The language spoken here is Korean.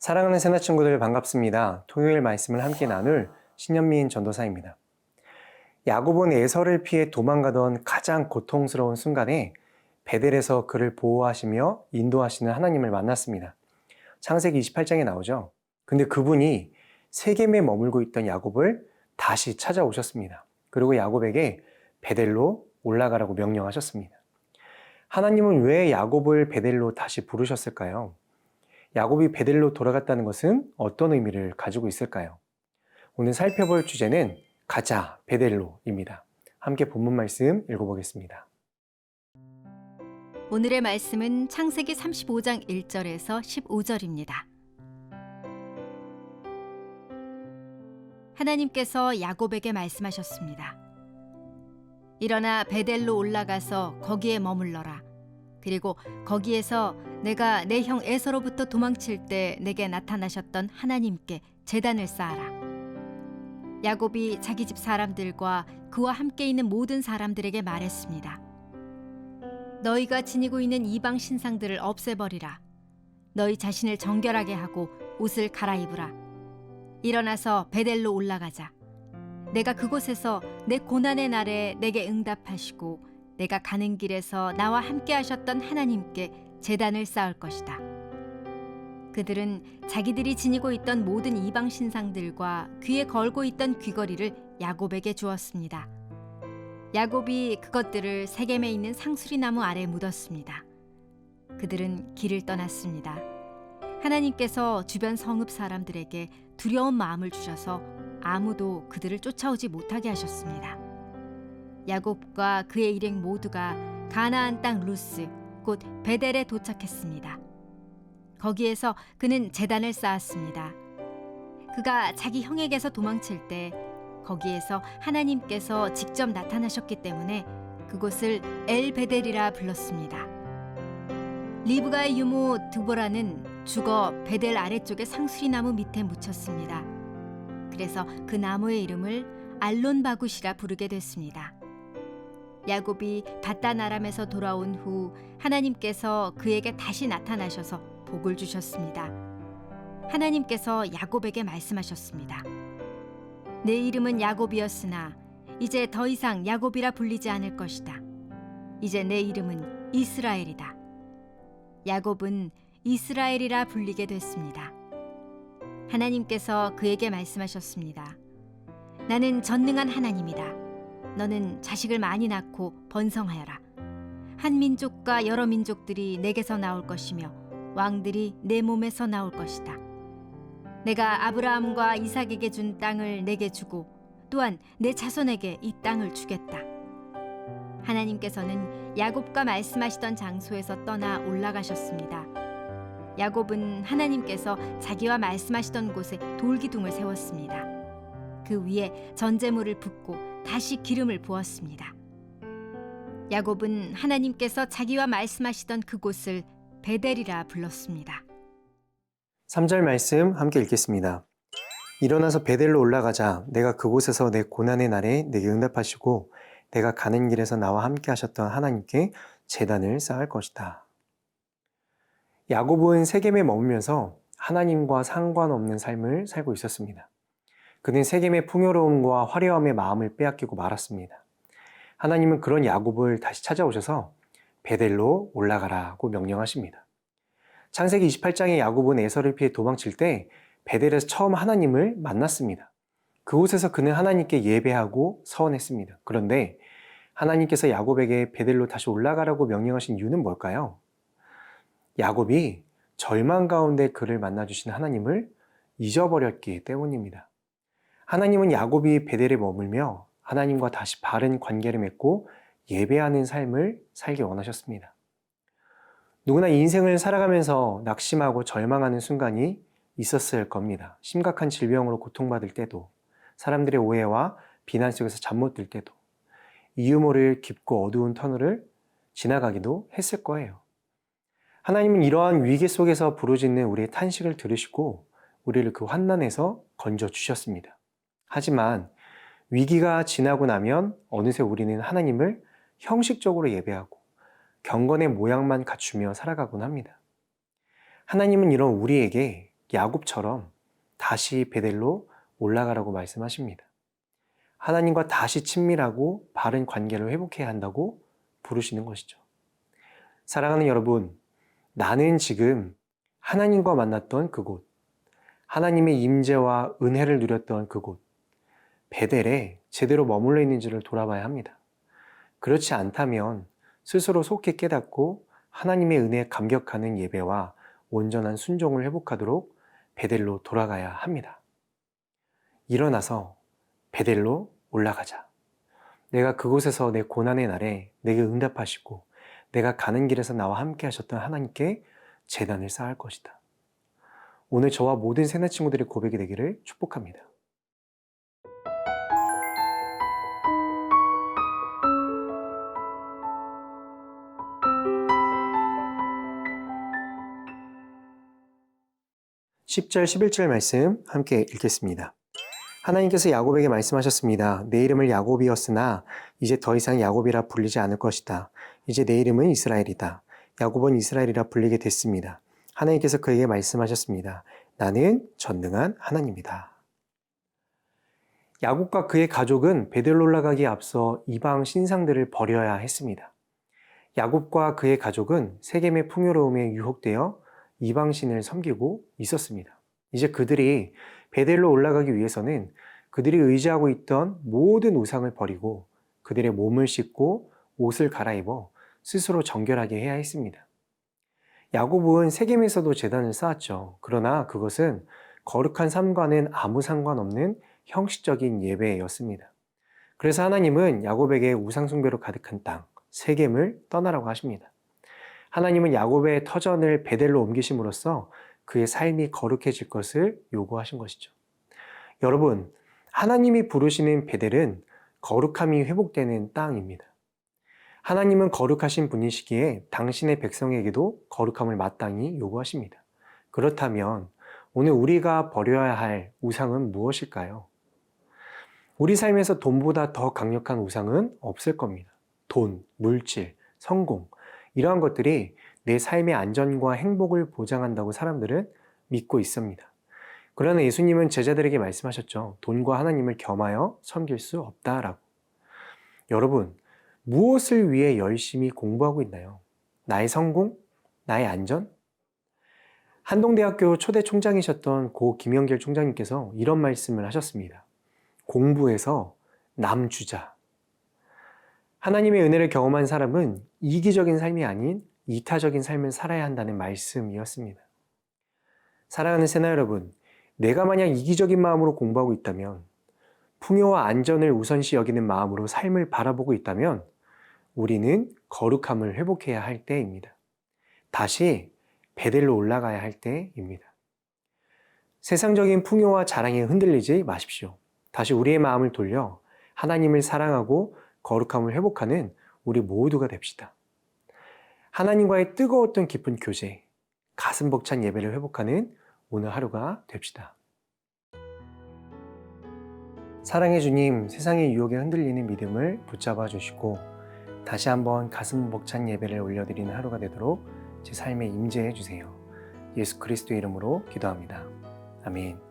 사랑하는 세나 친구들 반갑습니다. 토요일 말씀을 함께 나눌 신현민 전도사입니다. 야곱은 에서를 피해 도망가던 가장 고통스러운 순간에 베델에서 그를 보호하시며 인도하시는 하나님을 만났습니다. 창세기 28장에 나오죠. 근데 그분이 세겜에 머물고 있던 야곱을 다시 찾아오셨습니다. 그리고 야곱에게 베델로 올라가라고 명령하셨습니다. 하나님은 왜 야곱을 베델로 다시 부르셨을까요? 야곱이 베델로 돌아갔다는 것은 어떤 의미를 가지고 있을까요? 오늘 살펴볼 주제는 가자 베델로입니다. 함께 본문 말씀 읽어보겠습니다. 오늘의 말씀은 창세기 35장 1절에서 15절입니다. 하나님께서 야곱에게 말씀하셨습니다. 일어나 베델로 올라가서 거기에 머물러라. 그리고 거기에서 내가 내 형 에서로부터 도망칠 때 내게 나타나셨던 하나님께 제단을 쌓아라. 야곱이 자기 집 사람들과 그와 함께 있는 모든 사람들에게 말했습니다. 너희가 지니고 있는 이방 신상들을 없애버리라. 너희 자신을 정결하게 하고 옷을 갈아입으라. 일어나서 베델로 올라가자. 내가 그곳에서 내 고난의 날에 내게 응답하시고 내가 가는 길에서 나와 함께 하셨던 하나님께 제단을 쌓을 것이다. 그들은 자기들이 지니고 있던 모든 이방 신상들과 귀에 걸고 있던 귀걸이를 야곱에게 주었습니다. 야곱이 그것들을 세겜에 있는 상수리 나무 아래 묻었습니다. 그들은 길을 떠났습니다. 하나님께서 주변 성읍 사람들에게 두려운 마음을 주셔서 아무도 그들을 쫓아오지 못하게 하셨습니다. 야곱과 그의 일행 모두가 가나안 땅 루스 곧 베델에 도착했습니다. 거기에서 그는 재단을 쌓았습니다. 그가 자기 형에게서 도망칠 때 거기에서 하나님께서 직접 나타나셨기 때문에 그곳을 엘 베델이라 불렀습니다. 리브가의 유모 드보라는 죽어 베델 아래쪽의 상수리 나무 밑에 묻혔습니다. 그래서 그 나무의 이름을 알론바굿이라 부르게 됐습니다. 야곱이 바단 아람에서 돌아온 후 하나님께서 그에게 다시 나타나셔서 복을 주셨습니다. 하나님께서 야곱에게 말씀하셨습니다. 내 이름은 야곱이었으나 이제 더 이상 야곱이라 불리지 않을 것이다. 이제 내 이름은 이스라엘이다. 야곱은 이스라엘이라 불리게 됐습니다. 하나님께서 그에게 말씀하셨습니다. 나는 전능한 하나님이다. 너는 자식을 많이 낳고 번성하여라. 한 민족과 여러 민족들이 내게서 나올 것이며 왕들이 내 몸에서 나올 것이다. 내가 아브라함과 이삭에게 준 땅을 내게 주고 또한 내 자손에게 이 땅을 주겠다. 하나님께서는 야곱과 말씀하시던 장소에서 떠나 올라가셨습니다. 야곱은 하나님께서 자기와 말씀하시던 곳에 돌기둥을 세웠습니다. 그 위에 전제물을 붓고 다시 기름을 부었습니다. 야곱은 하나님께서 자기와 말씀하시던 그곳을 베델이라 불렀습니다. 3절 말씀 함께 읽겠습니다. 일어나서 베델로 올라가자 내가 그곳에서 내 고난의 날에 내게 응답하시고 내가 가는 길에서 나와 함께 하셨던 하나님께 재단을 쌓을 것이다. 야곱은 세겜에 머물면서 하나님과 상관없는 삶을 살고 있었습니다. 그는 세겜의 풍요로움과 화려함의 마음을 빼앗기고 말았습니다. 하나님은 그런 야곱을 다시 찾아오셔서 베델로 올라가라고 명령하십니다. 창세기 28장의 야곱은 에서를 피해 도망칠 때 베델에서 처음 하나님을 만났습니다. 그곳에서 그는 하나님께 예배하고 서원했습니다. 그런데 하나님께서 야곱에게 베델로 다시 올라가라고 명령하신 이유는 뭘까요? 야곱이 절망 가운데 그를 만나주신 하나님을 잊어버렸기 때문입니다. 하나님은 야곱이 베델에 머물며 하나님과 다시 바른 관계를 맺고 예배하는 삶을 살기 원하셨습니다. 누구나 인생을 살아가면서 낙심하고 절망하는 순간이 있었을 겁니다. 심각한 질병으로 고통받을 때도, 사람들의 오해와 비난 속에서 잠 못 들 때도, 이유 모를 깊고 어두운 터널을 지나가기도 했을 거예요. 하나님은 이러한 위기 속에서 부르짖는 우리의 탄식을 들으시고 우리를 그 환난에서 건져 주셨습니다. 하지만 위기가 지나고 나면 어느새 우리는 하나님을 형식적으로 예배하고 경건의 모양만 갖추며 살아가곤 합니다. 하나님은 이런 우리에게 야곱처럼 다시 베델로 올라가라고 말씀하십니다. 하나님과 다시 친밀하고 바른 관계를 회복해야 한다고 부르시는 것이죠. 사랑하는 여러분, 나는 지금 하나님과 만났던 그곳, 하나님의 임재와 은혜를 누렸던 그곳, 베델에 제대로 머물러 있는지를 돌아봐야 합니다. 그렇지 않다면 스스로 속히 깨닫고 하나님의 은혜에 감격하는 예배와 온전한 순종을 회복하도록 베델로 돌아가야 합니다. 일어나서 베델로 올라가자. 내가 그곳에서 내 고난의 날에 내게 응답하시고 내가 가는 길에서 나와 함께 하셨던 하나님께 재단을 쌓을 것이다. 오늘 저와 모든 새내 친구들의 고백이 되기를 축복합니다. (10절) (11절) 말씀 함께 읽겠습니다. 하나님께서 야곱에게 말씀하셨습니다. 내 이름을 야곱이었으나 이제 더 이상 야곱이라 불리지 않을 것이다. 이제 내 이름은 이스라엘이다. 야곱은 이스라엘이라 불리게 됐습니다. 하나님께서 그에게 말씀하셨습니다. 나는 전능한 하나님이다. 야곱과 그의 가족은 베델로 올라가기에 앞서 이방 신상들을 버려야 했습니다. 야곱과 그의 가족은 세겜의 풍요로움에 유혹되어 이방 신을 섬기고 있었습니다. 이제 그들이 베델로 올라가기 위해서는 그들이 의지하고 있던 모든 우상을 버리고 그들의 몸을 씻고 옷을 갈아입어 스스로 정결하게 해야 했습니다. 야곱은 세겜에서도 재단을 쌓았죠. 그러나 그것은 거룩한 삶과는 아무 상관없는 형식적인 예배였습니다. 그래서 하나님은 야곱에게 우상숭배로 가득한 땅, 세겜을 떠나라고 하십니다. 하나님은 야곱의 터전을 베델로 옮기심으로써 그의 삶이 거룩해질 것을 요구하신 것이죠. 여러분, 하나님이 부르시는 베델은 거룩함이 회복되는 땅입니다. 하나님은 거룩하신 분이시기에 당신의 백성에게도 거룩함을 마땅히 요구하십니다. 그렇다면 오늘 우리가 버려야 할 우상은 무엇일까요? 우리 삶에서 돈보다 더 강력한 우상은 없을 겁니다. 돈, 물질, 성공, 이러한 것들이 내 삶의 안전과 행복을 보장한다고 사람들은 믿고 있습니다. 그러나 예수님은 제자들에게 말씀하셨죠. 돈과 하나님을 겸하여 섬길 수 없다라고. 여러분, 무엇을 위해 열심히 공부하고 있나요? 나의 성공? 나의 안전? 한동대학교 초대 총장이셨던 고 김영길 총장님께서 이런 말씀을 하셨습니다. 공부해서 남 주자. 하나님의 은혜를 경험한 사람은 이기적인 삶이 아닌 이타적인 삶을 살아야 한다는 말씀이었습니다. 사랑하는 세나 여러분, 내가 만약 이기적인 마음으로 공부하고 있다면, 풍요와 안전을 우선시 여기는 마음으로 삶을 바라보고 있다면, 우리는 거룩함을 회복해야 할 때입니다. 다시 베델로 올라가야 할 때입니다. 세상적인 풍요와 자랑에 흔들리지 마십시오. 다시 우리의 마음을 돌려 하나님을 사랑하고 거룩함을 회복하는 우리 모두가 됩시다. 하나님과의 뜨거웠던 깊은 교제, 가슴 벅찬 예배를 회복하는 오늘 하루가 됩시다. 사랑의 주님, 세상의 유혹에 흔들리는 믿음을 붙잡아 주시고 다시 한번 가슴 벅찬 예배를 올려드리는 하루가 되도록 제 삶에 임재해 주세요. 예수 그리스도의 이름으로 기도합니다. 아멘.